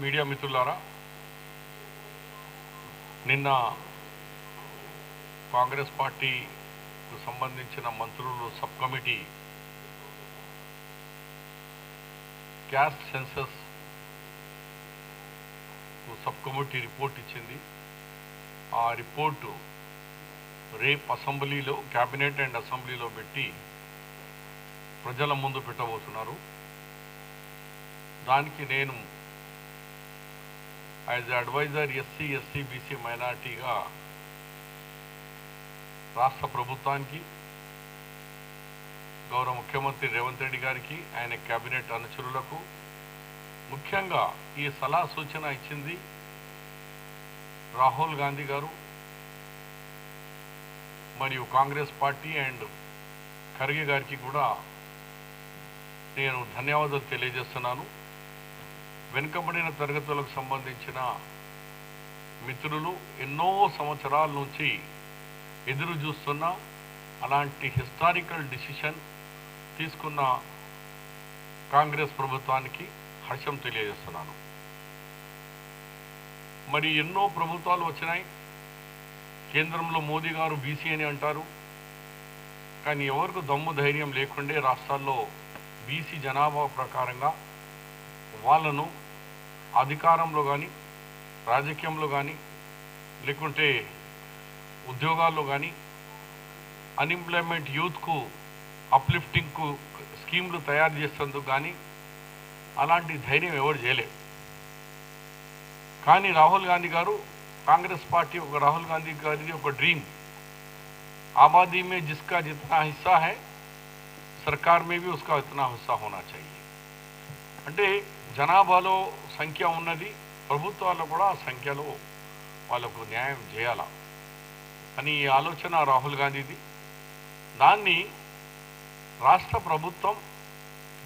Media మిత్రులారా నిన్న కాంగ్రెస్ పార్టీకు సంబంధించిన మంత్రులు sub committee caste census sub committee report ఇచ్చింది. ఆ రిపోర్టు రేపు అసెంబ్లీలో క్యాబినెట్ అండ్ అసెంబ్లీలో పెట్టి ప్రజల ముందు పెట్టబోతున్నారు. దానికి నేను as advisor SC SC BC మైనార్టీగా రాష్ట్ర ప్రభుత్వానికి గౌరవ ముఖ్యమంత్రి రేవంత్ రెడ్డి గారికి ఆయన కేబినెట్ అనుచరులకు ముఖ్యంగా ఈ సలహా సూచన ఇచ్చింది రాహుల్ గాంధీ గారు మరియు కాంగ్రెస్ పార్టీ అండ్ ఖర్గే గారికి కూడా నేను ధన్యవాదాలు తెలియజేస్తున్నాను. వెనుకబడిన తరగతులకు సంబంధించిన మిత్రులు ఎన్నో సంవత్సరాల నుంచి ఎదురు చూస్తున్న అలాంటి హిస్టారికల్ డిసిషన్ తీసుకున్న కాంగ్రెస్ ప్రభుత్వానికి హర్షం తెలియజేస్తున్నాను. మరి ఎన్నో ప్రభుత్వాలు వచ్చినాయి. కేంద్రంలో మోదీ గారు బీసీ అని అంటారు. కానీ ఎవరికి దమ్ము ధైర్యం లేకుండే రాష్ట్రాల్లో బీసీ జనాభా ప్రకారంగా వాళ్ళను అధికారంలో కానీ రాజకీయంలో కానీ లేకుంటే ఉద్యోగాల్లో కానీ అన్ఎంప్లాయ్మెంట్ యూత్కు అప్లిఫ్టింగ్కు స్కీమ్లు తయారు చేసేందుకు కానీ అలాంటి ధైర్యం ఎవరు చేయలేదు కానీ రాహుల్ గాంధీ గారు కాంగ్రెస్ పార్టీ ఒక రాహుల్ గాంధీ గారిది ఒక డ్రీమ్ आबादी में जिसका जितना हिस्सा है सरकार में भी उसका इतना हिस्सा होना चाहिए అంటే జనాభాలో సంఖ్య ఉన్నది ప్రభుత్వాల్లో కూడా ఆ సంఖ్యలో వాళ్ళకు న్యాయం చేయాల? అని ఈ ఆలోచన రాహుల్ గాంధీది. దాన్ని రాష్ట్ర ప్రభుత్వం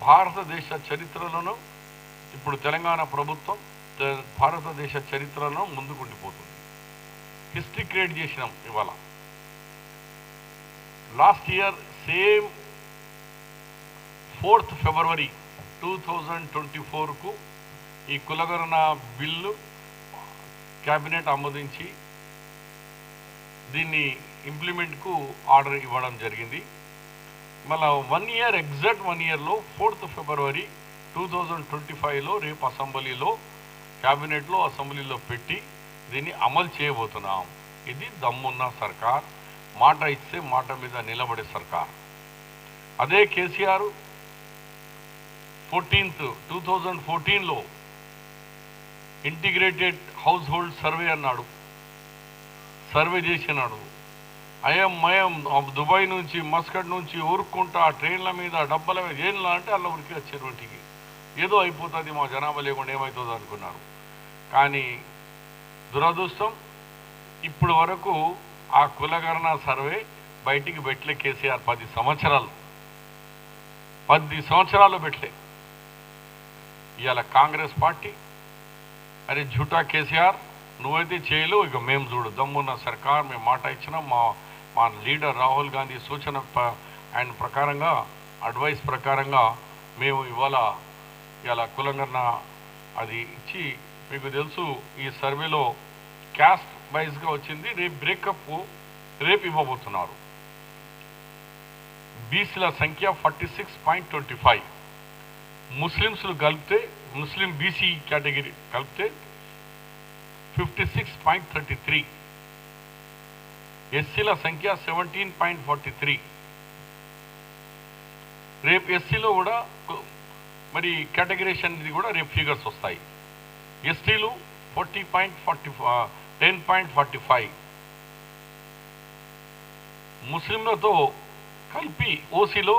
భారతదేశ చరిత్రలను ఇప్పుడు తెలంగాణ ప్రభుత్వం భారతదేశ చరిత్రలో ముందుకుండిపోతుంది. హిస్టరీ క్రియేట్ చేసినాం ఇవాళ. Last year same fourth February two thousand twenty ఫోర్కు ఈ కులగణన బిల్లు క్యాబినెట్ ఆమోదించి దీన్ని ఇంప్లిమెంట్కు ఆర్డర్ ఇవ్వడం జరిగింది. మళ్ళా వన్ ఇయర్ ఎగ్జాక్ట్ వన్ ఇయర్లో fourth February two thousand twenty ఫైవ్లో రేపు అసెంబ్లీలో క్యాబినెట్లో అసెంబ్లీలో పెట్టి దీన్ని అమలు చేయబోతున్నాం. ఇది దమ్మున్న సర్కార్ మాట ఇస్తే మాట మీద నిలబడే సర్కార్. అదే కేసీఆర్ ఫోర్టీన్త్ టూ థౌజండ్ ఫోర్టీన్లో ఇంటిగ్రేటెడ్ హౌస్ హోల్డ్ సర్వే అన్నాడు. సర్వే చేసినాడు. అయం మయం దుబాయ్ నుంచి మస్కట్ నుంచి ఊరుకుంటా ట్రైన్ల మీద డబ్బల మీద ఏం అంటే అలా ఉరికి వచ్చారు ఇంటికి ఏదో అయిపోతుంది మా జనాభా లేకుండా ఏమవుతుంది అనుకున్నారు. కానీ దురదృష్టం ఇప్పుడు వరకు ఆ కులగణన సర్వే బయటికి పెట్టలే కేసీఆర్ పది సంవత్సరాలు. పది సంవత్సరాలు పెట్టలే ఇవాళ కాంగ్రెస్ పార్టీ. అరే జూటా కేసీఆర్ నువ్వైతే చేయలేవు ఇక మేము చూడు దమ్మున్న సర్కార్ మేము మాట ఇచ్చినాం మా మా లీడర్ రాహుల్ గాంధీ సూచన ఆయన ప్రకారంగా అడ్వైస్ ప్రకారంగా మేము ఇవాళ ఇవాళ కులంగన్న అది ఇచ్చి మీకు తెలుసు ఈ సర్వేలో క్యాస్ట్ వైజ్గా వచ్చింది రేపు బ్రేకప్ రేపు ఇవ్వబోతున్నారు. బీసీల సంఖ్య forty six point twenty five. ముస్లిమ్స్లు కలిపితే ముస్లిం బీసీ కేటగిరీ కలిపితే fifty six point thirty three ఎస్సీల సంఖ్య సెవెంటీన్ పాయింట్ ఫార్టీ త్రీ రేపు ఎస్సీలో కూడా మరి కేటగిరేషన్ ఇది కూడా రేపు ఫిగర్స్ వస్తాయి. ఎస్టీలు forty point forty ten point forty five ముస్లింలతో కలిపి ఓసీలో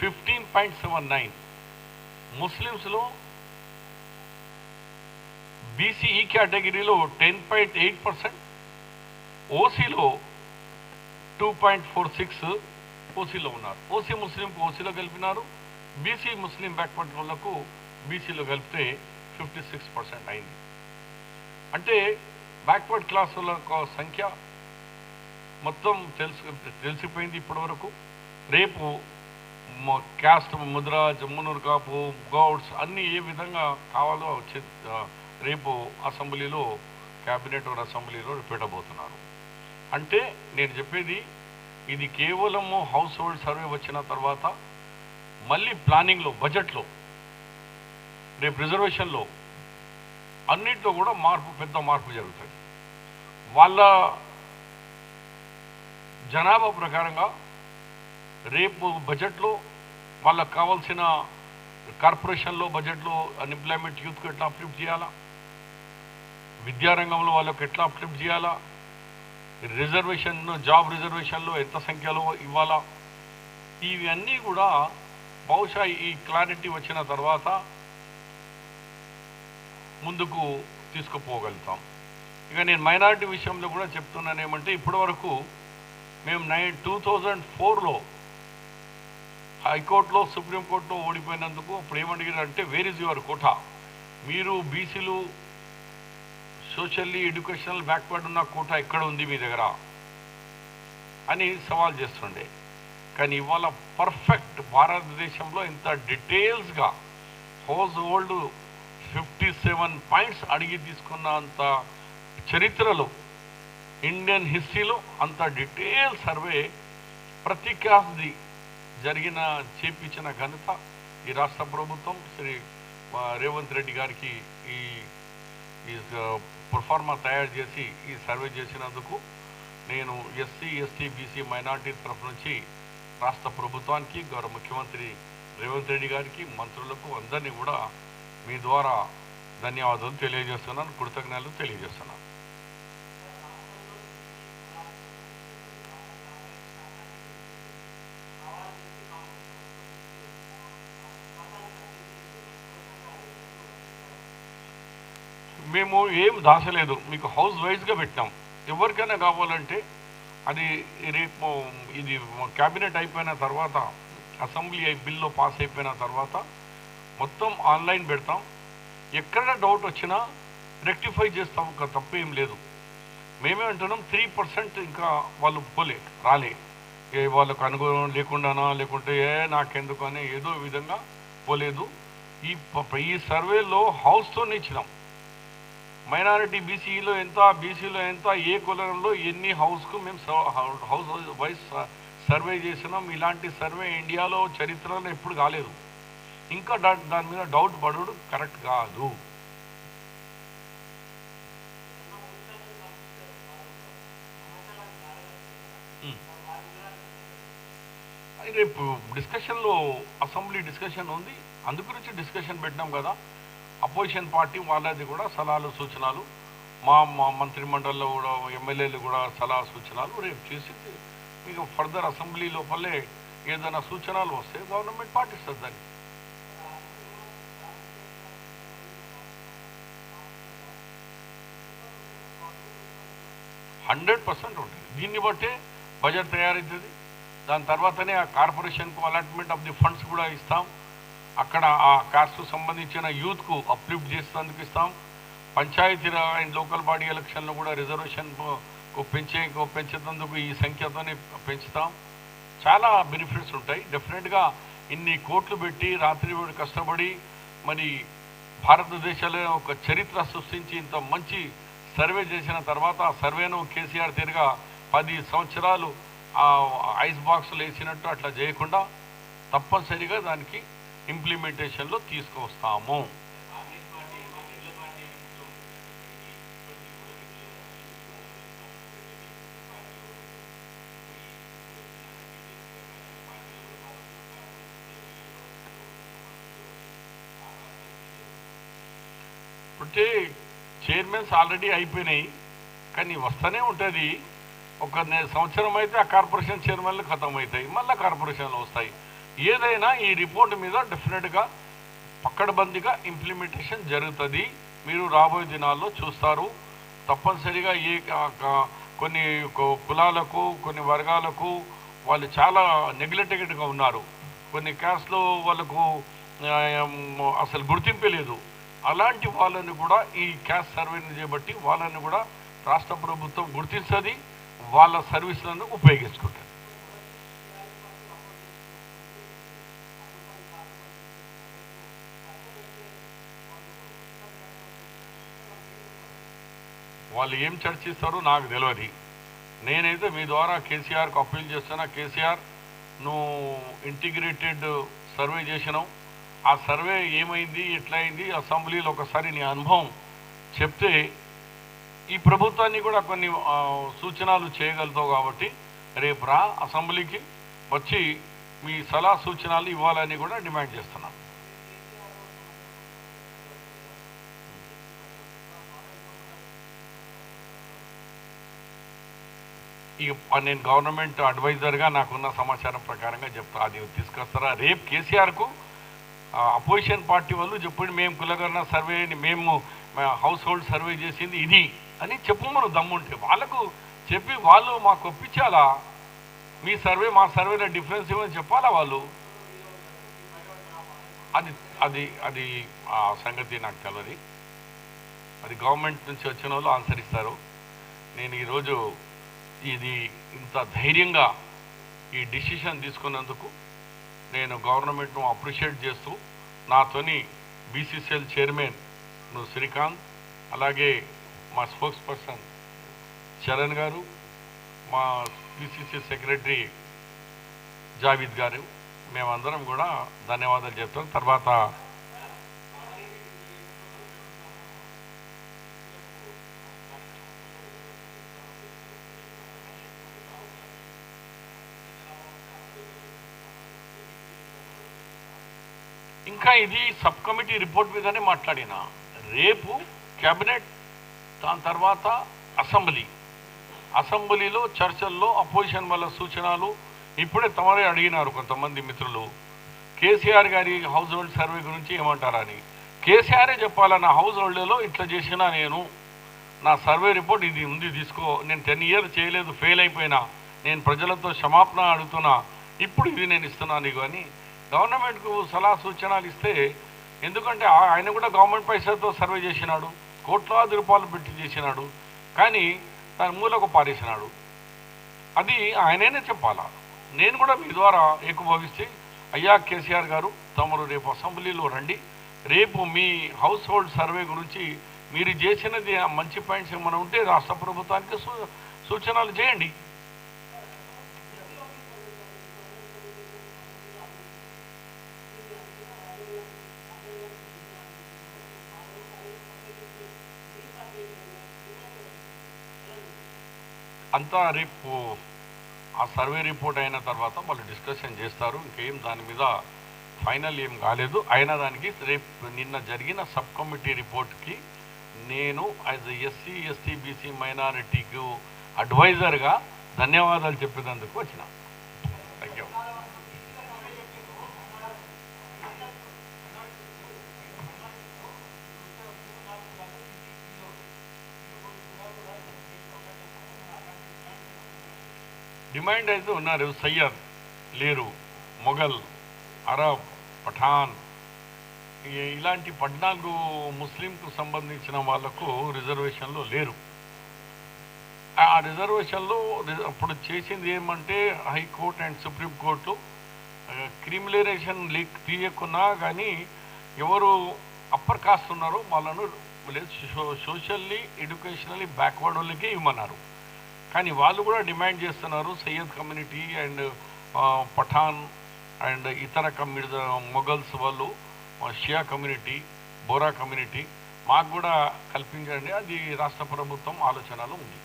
ఫిఫ్టీన్ పాయింట్ సెవెన్ నైన్ ముస్లిమ్స్లో బీసీఈ కేటగిరీలో టెన్ పాయింట్ ఎయిట్ పర్సెంట్ ఓసీలో టూ పాయింట్ ఫోర్ సిక్స్ ఓసీలో ఉన్నారు. ఓసీ ముస్లింకు ఓసీలో కలిపినారు బీసీ ముస్లిం బ్యాక్వర్డ్ వాళ్ళకు బీసీలో కలిపితే ఫిఫ్టీ సిక్స్ పర్సెంట్ అయింది. అంటే బ్యాక్వర్డ్ క్లాసుల సంఖ్య మొత్తం తెలుసు తెలిసిపోయింది ఇప్పటివరకు. రేపు క్యాస్ట్ ముద్ర జమ్మునూరు కాపు గౌడ్స్ అన్ని ఏ విధంగా కావాలో రేపు అసెంబ్లీలో క్యాబినెట్ అసెంబ్లీలో పెట్టబోతున్నారు. అంటే నేను చెప్పేది ఇది కేవలము హౌస్ హోల్డ్ సర్వే వచ్చిన తర్వాత మళ్ళీ ప్లానింగ్లో బడ్జెట్లో రేపు రిజర్వేషన్లో అన్నింటిలో కూడా మార్పు పెద్ద మార్పు జరుగుతుంది వాళ్ళ జనాభా ప్రకారంగా రేపు బడ్జెట్లో వాళ్ళకు కావాల్సిన కార్పొరేషన్లో బడ్జెట్లో అన్ఎంప్లాయ్మెంట్ యూత్కి ఎట్లా అప్లిఫ్ట్ చేయాలా? విద్యారంగంలో వాళ్ళకు ఎట్లా అప్లిఫ్ట్ చేయాలా? రిజర్వేషన్ జాబ్ రిజర్వేషన్లో ఎంత సంఖ్యలో ఇవ్వాలా? ఇవన్నీ కూడా బహుశా ఈ క్లారిటీ వచ్చిన తర్వాత ముందుకు తీసుకుపోగలుగుతాం. ఇక నేను మైనారిటీ విషయంలో కూడా చెప్తున్నాను ఏమంటే ఇప్పటివరకు మేము నైన్ టూ థౌజండ్ ఫోర్లో హైకోర్టులో సుప్రీంకోర్టులో ఓడిపోయినందుకు అప్పుడు ఏమడిగారు అంటే వేర్ ఇస్ యువర్ కోట మీరు బీసీలు సోషల్లీ ఎడ్యుకేషనల్ బ్యాక్వర్డ్ ఉన్న కోట ఎక్కడ ఉంది మీ దగ్గర? అని సవాల్ చేస్తుండే. కానీ ఇవాళ పర్ఫెక్ట్ భారతదేశంలో ఇంత డీటెయిల్స్గా house hold fifty seven points అడిగి తీసుకున్న అంత చరిత్రలో ఇండియన్ హిస్టరీలో అంత డీటెయిల్ సర్వే ప్రతి క్లాస్ది జరిగిన చేపించిన ఘనత ఈ రాష్ట్ర ప్రభుత్వం శ్రీ రేవంత్ రెడ్డి గారికి ఈ ఈ ప్రొఫార్మా తయారు చేసి ఈ సర్వే చేసినందుకు నేను ఎస్సీ ఎస్టీ బీసీ మైనార్టీ తరఫు నుంచి రాష్ట్ర ప్రభుత్వానికి గౌరవ ముఖ్యమంత్రి రేవంత్ రెడ్డి గారికి మంత్రులకు అందరినీ కూడా మీ ద్వారా ధన్యవాదాలు తెలియజేస్తున్నాను కృతజ్ఞతలు తెలియజేస్తున్నాను. మేము ఏం దాచలేదు. మీకు హౌస్ వైజ్గా పెట్టాం. ఎవరికైనా కావాలంటే అది రేపు ఇది క్యాబినెట్ అయిపోయిన తర్వాత అసెంబ్లీ అయి- బిల్లు పాస్ అయిపోయిన తర్వాత మొత్తం ఆన్లైన్ పెడతాం. ఎక్కడ డౌట్ వచ్చినా రెక్టిఫై చేస్తాం. ఒక తప్పు ఏం లేదు. మేమే అంటున్నాం త్రీ పర్సెంట్ ఇంకా వాళ్ళు పోలే రాలే. ఏ వాళ్ళకు అనుగుణం లేకుండానా లేకుంటే ఏ నాకెందుకు అని ఏదో విధంగా పోలేదు ఈ ఈ సర్వేలో హౌస్తో ఇచ్చినాం. మైనారిటీ బీసీలో ఎంత బీసీలో ఎంత ఏ కులంలో ఎన్ని హౌస్కు మేము హౌస్ వైస్ సర్వే చేసినాం. ఇలాంటి సర్వే ఇండియాలో చరిత్రలో ఎప్పుడు కాలేదు. ఇంకా దాని మీద డౌట్ పడడు కరెక్ట్ కాదు. రేపు డిస్కషన్లో అసెంబ్లీ డిస్కషన్ ఉంది. అందు గురించి డిస్కషన్ పెట్టినాం కదా. అపోజిషన్ పార్టీ వాళ్ళది కూడా సలహాలు సూచనలు. మా మా మంత్రిమండలిలో కూడా ఎమ్మెల్యేలు కూడా సలహా సూచనలు రేపు చేసి మీకు ఫర్దర్ అసెంబ్లీ లోపలే ఏదైనా సూచనలు వస్తే గవర్నమెంట్ పాటిస్తుంది దాన్ని. హండ్రెడ్ పర్సెంట్ ఉంటుంది. దీన్ని బట్టే బడ్జెట్ తయారవుతుంది దాని తర్వాతనే ఆ కార్పొరేషన్కు అలాట్మెంట్ ఆఫ్ ది ఫండ్స్ కూడా ఇస్తాం. అక్కడ ఆ కాస్ట్కు సంబంధించిన యూత్కు అప్లిఫ్ట్ చేసినందుకు ఇస్తాం. పంచాయతీ అండ్ లోకల్ బాడీ ఎలక్షన్లో కూడా రిజర్వేషన్ పెంచే పెంచేందుకు ఈ సంఖ్యతోనే పెంచుతాం. చాలా బెనిఫిట్స్ ఉంటాయి. డెఫినెట్గా ఇన్ని కోట్లు పెట్టి రాత్రి కష్టపడి మరి భారతదేశంలో ఒక చరిత్ర సృష్టించి ఇంత మంచి సర్వే చేసిన తర్వాత సర్వేను కేసీఆర్ తిరిగా పది సంవత్సరాలు ఆ ఐస్ బాక్స్లు వేసినట్టు అట్లా చేయకుండా తప్పనిసరిగా దానికి ఇంప్లిమెంటేషన్లో తీసుకొస్తాము అంటే చైర్మన్స్ ఆల్రెడీ అయిపోయినాయి కానీ వస్తూనే ఉంటుంది. ఒక సంవత్సరం అయితే ఆ కార్పొరేషన్ చైర్మన్లు ఖతం అవుతాయి మళ్ళీ కార్పొరేషన్లు వస్తాయి. ఏదైనా ఈ రిపోర్ట్ మీద డెఫినెట్గా పక్కడబందిగా ఇంప్లిమెంటేషన్ జరుగుతుంది. మీరు రాబోయే దినాల్లో చూస్తారు. తప్పనిసరిగా ఏ కొన్ని కులాలకు కొన్ని వర్గాలకు వాళ్ళు చాలా నెగ్లెక్టెడ్గా ఉన్నారు. కొన్ని క్యాస్ట్లో వాళ్ళకు అసలు గుర్తింపే లేదు. అలాంటి వాళ్ళని కూడా ఈ క్యాస్ట్ సర్వేని చేపట్టి వాళ్ళని కూడా రాష్ట్ర ప్రభుత్వం గుర్తిస్తుంది వాళ్ళ సర్వీసులను ఉపయోగించుకుంటుంది. వాళ్ళు ఏం చర్చిస్తారో నాకు తెలియదు నేనైతే మీ ద్వారా కేసీఆర్కి అప్పీల్ చేస్తున్నా. కేసీఆర్ నువ్వు ఇంటిగ్రేటెడ్ సర్వే చేసినావు. ఆ సర్వే ఏమైంది ఎట్లయింది అసెంబ్లీలో ఒకసారి నీ అనుభవం చెప్తే ఈ ప్రభుత్వాన్ని కూడా కొన్ని సూచనలు చేయగలుగుతావు కాబట్టి రేపు రా అసెంబ్లీకి వచ్చి మీ సలహా సూచనలు ఇవ్వాలని కూడా డిమాండ్ చేస్తున్నాను. ఈ నేను గవర్నమెంట్ అడ్వైజర్గా నాకున్న సమాచారం ప్రకారంగా చెప్తా. అది తీసుకొస్తారా? రేపు కేసీఆర్కు అపోజిషన్ పార్టీ వాళ్ళు చెప్పండి మేము కులగరణ సర్వే మేము హౌస్ హోల్డ్ సర్వే చేసింది ఇది అని చెప్పమను దమ్ముంటే. వాళ్ళకు చెప్పి వాళ్ళు మాకు ఒప్పించాలా? మీ సర్వే మా సర్వేలో డిఫరెన్స్ ఏమని చెప్పాలా వాళ్ళు? అది అది అది ఆ సంగతి నాకు తెలియదు అది గవర్నమెంట్ నుంచి వచ్చిన వాళ్ళు ఆన్సర్ ఇస్తారు. నేను ఈరోజు ఇది ఇంత ధైర్యంగా ఈ డిసిషన్ తీసుకున్నందుకు నేను గవర్నమెంట్ను అప్రిషియేట్ చేస్తూ నాతోని బీసీసీఎల్ చైర్మన్ను శ్రీకాంత్ అలాగే మా స్పోక్స్ పర్సన్ చరణ్ గారు మా బీసీసీ సెక్రటరీ జావీద్ గారు మేమందరం కూడా ధన్యవాదాలు చెప్తాం. తర్వాత ఇంకా ఇది సబ్ కమిటీ రిపోర్ట్ మీదనే మాట్లాడిన. రేపు కేబినెట్ దాని తర్వాత అసెంబ్లీ. అసెంబ్లీలో చర్చల్లో అపోజిషన్ వల్ల సూచనలు ఇప్పుడే తమరే అడిగినారు కొంతమంది మిత్రులు. కేసీఆర్ గారి హౌస్ హోల్డ్ సర్వే గురించి ఏమంటారని. కేసీఆరే చెప్పాలా నా హౌస్ హోల్డ్లో ఇట్లా చేసినా నేను. నా సర్వే రిపోర్ట్ ఇది ఉంది తీసుకో. నేను టెన్ ఇయర్స్ చేయలేదు ఫెయిల్ అయిపోయినా. నేను ప్రజలతో క్షమాపణ అడుగుతున్నా. ఇప్పుడు ఇది నేను ఇస్తున్నాను నీకు అని గవర్నమెంట్కు సలహా సూచనలు ఇస్తే ఎందుకంటే ఆయన కూడా గవర్నమెంట్ పైసలతో సర్వే చేసినాడు కోట్లాది రూపాయలు పెట్టి చేసినాడు కానీ దాని మూలకు పారేసినాడు. అది ఆయననే చెప్పాలా? నేను కూడా మీ ద్వారా ఏకీభవిస్తే అయ్యా కేసీఆర్ గారు తమరు రేపు అసెంబ్లీలో రండి. రేపు మీ హౌస్ హోల్డ్ సర్వే గురించి మీరు చేసినది మంచి పాయింట్స్ ఏమైనా ఉంటే రాష్ట్ర ప్రభుత్వానికి సూ- సూచనలు చేయండి. అంతా రేపు ఆ సర్వే రిపోర్ట్ అయిన తర్వాత వాళ్ళు డిస్కషన్ చేస్తారు. ఇంకేం దాని మీద ఫైనల్ ఏం కాలేదు. అయినా దానికి రేపు నిన్న జరిగిన సబ్ కమిటీ రిపోర్ట్కి నేను యాజ్ ఎస్సీ ఎస్టీ బీసీ మైనారిటీకి అడ్వైజర్గా ధన్యవాదాలు చెప్పినందుకు వచ్చిన. థ్యాంక్ యూ డిమాండ్ అయితే ఉన్నారు సయ్యద్ లేరు మొఘల్ అరబ్ పఠాన్. ఈ- ఇలాంటి పద్నాలుగు ముస్లింకు సంబంధించిన వాళ్ళకు రిజర్వేషన్లో లేరు. ఆ రిజర్వేషన్లో అప్పుడు చేసింది ఏమంటే high court and supreme court క్రిమిలరేషన్ లీక్ తీయకున్నా కానీ ఎవరు అప్పర్ కాస్ట్ ఉన్నారో వాళ్ళను లేదు సోషల్లీ ఎడ్యుకేషనల్లీ బ్యాక్వర్డ్ వాళ్ళకే ఇవ్వమన్నారు. కానీ వాళ్ళు కూడా డిమాండ్ చేస్తున్నారు Syed community and Pathan and ఇతర కమ్యూనిటీ మొఘల్స్ వాళ్ళు షియా కమ్యూనిటీ బోరా కమ్యూనిటీ మాకు కూడా కల్పించండి అది రాష్ట్ర ప్రభుత్వం ఆలోచనలో ఉంది.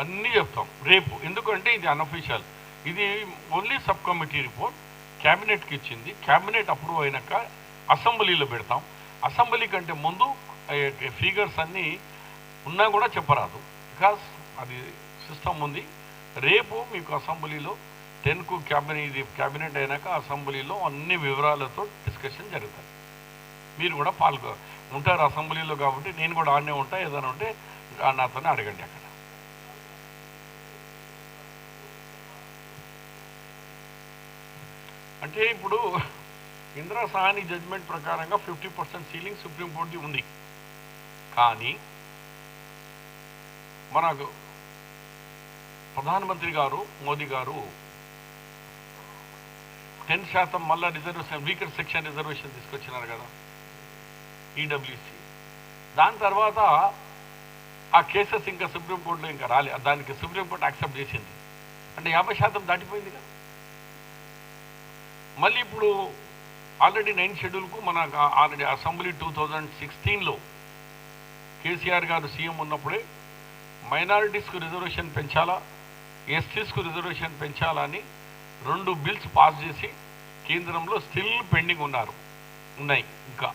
అన్నీ చెప్తాం. రేపు. ఎందుకంటే ఇది అన్అఫీషియల్ ఇది ఓన్లీ సబ్ కమిటీ రిపోర్ట్ క్యాబినెట్కి ఇచ్చింది. క్యాబినెట్ అప్రూవ్ అయినాక అసెంబ్లీలో పెడతాం. అసెంబ్లీ కంటే ముందు ఫిగర్స్ అన్నీ ఉన్నా కూడా చెప్పరాదు. బికాస్ అది సిస్టమ్ ఉంది. రేపు మీకు అసెంబ్లీలో టెన్కు క్యాబినెట్ ఇది క్యాబినెట్ అయినాక అసెంబ్లీలో అన్ని వివరాలతో డిస్కషన్ జరుగుతుంది మీరు కూడా పాల్గొ ఉంటారు అసెంబ్లీలో కాబట్టి నేను కూడా ఆడనే ఉంటా. ఏదైనా ఉంటే నాతోనే అడగండి అక్కడ. అంటే ఇప్పుడు ఇందిరా సహాని జడ్జ్మెంట్ ప్రకారంగా ఫిఫ్టీ పర్సెంట్ సీలింగ్ సుప్రీంకోర్టుది ఉంది. కానీ మనకు ప్రధానమంత్రి గారు మోదీ గారు టెన్ శాతం మళ్ళా రిజర్వేషన్ వీకర్ సెక్షన్ రిజర్వేషన్ తీసుకొచ్చినారు కదా ఈడబ్ల్యూసి దాని తర్వాత ఆ కేసెస్ ఇంకా సుప్రీంకోర్టులో ఇంకా రాలే దానికి సుప్రీంకోర్టు యాక్సెప్ట్ చేసింది. అంటే యాభై శాతం దాటిపోయింది కదా. మళ్ళీ ఇప్పుడు ఆల్రెడీ నైన్ షెడ్యూల్కు మన ఆల్రెడీ అసెంబ్లీ టూ థౌజండ్ సిక్స్టీన్లో కేసీఆర్ గారు సీఎం ఉన్నప్పుడే మైనారిటీస్కు రిజర్వేషన్ పెంచాలా ఎస్సీస్కు రిజర్వేషన్ పెంచాలా అని రెండు బిల్స్ పాస్ చేసి కేంద్రంలో స్టిల్ పెండింగ్ ఉన్నారు ఉన్నాయి ఇంకా.